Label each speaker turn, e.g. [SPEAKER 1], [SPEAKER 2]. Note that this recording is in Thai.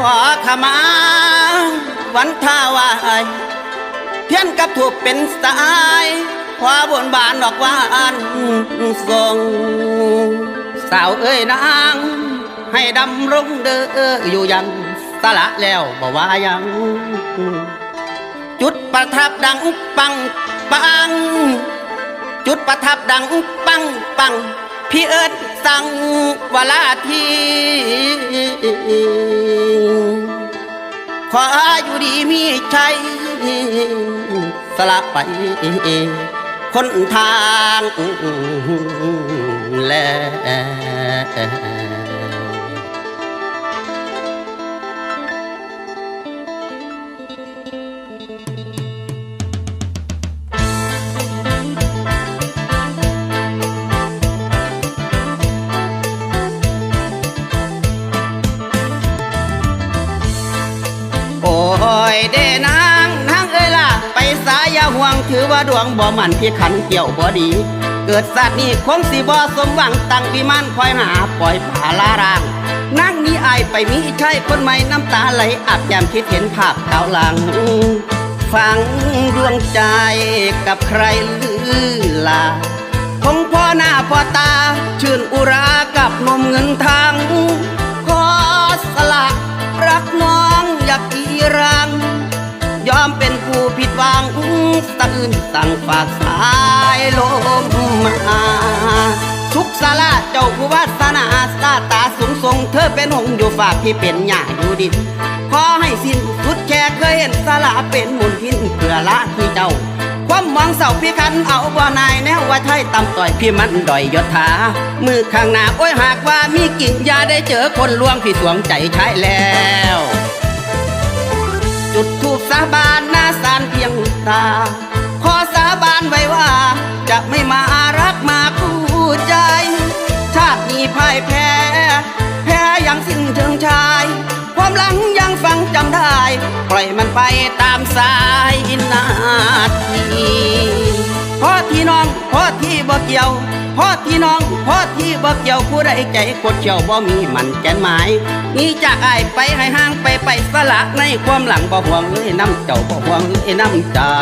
[SPEAKER 1] ขอขมา วันทาวายเทียนกับถูกเป็นสายขอบนบานดอกหวานทรงสาวเอ้ยนาง ให้ดำรงเด้ออยู่ยังสละแล้วบ่ว่ายัง จุดประทับดังปังปัง จุดประทับดังปังปังพี่เอิญสั่งวลาที ขออยู่ดีมีชัยสละไป คนทางแล อยเด้นางนางเอ้ยล่ะ ไปสายาห่วงถือว่าดวงบ่มันพี่ขันเกี่ยวบ่ดี เกิดสัตว์นี้คงสิบ่สมหวังตั้งวิมานคอยหาปล่อยผาลารางนางนี้อายไปมีใช่คนใหม่น้ำตาไหลอาบยามคิดเห็นภาพเก่าหลัง ฟังดวงใจกับใครลือลาคงพ่อหน้าพ่อตา ชื่นอุรากับนมเงินทางขอสละรักน้อง รัง ยอมเป็นผู้ผิดหวังตื่นสั่งฝากสายลมมา ทุกสาระเจ้าผู้วาสนาสาตาสูงส่งเธอเป็นหงอยู่ฝากที่เป็นหญ้าอยู่ดินขอให้สิ้นสุดแค่เคยเห็นสาระเป็นมุนทินเพื่อละที่เจ้า ความหวังเสาพี่คันเอาบ่นายแนวว่าไทยตำต่อยพี่มันดอยยศถามือข้างหน้าโอ้ยหากว่ามีกิ่งยาได้เจอคนลวงพี่สวงใจใช้แล้ว จุดทูบสาบานหน้าสารเพียงตา ขอสาบานไว้ว่า จะไม่มารักมาคู่ใจ ชาตินี้พ่ายแพ้ แพ้อยังสิ้นเชิงชาย ความหลังยังฟังจำได้ ปล่อยมันไปตามสายนาทีเพราะ ที่น้องพ่อที่บ่เกี่ยวพ่อที่น้องพ่อที่บ่เกี่ยวผู้ใดใจกดเชี่ยวบ่มีมันแกนหมายนี่จากอายไปให้ห่างไปไปสละในความหลังบ่ห่วงเลยน้ำเจ้าบ่ห่วงเลยน้ำเจ้า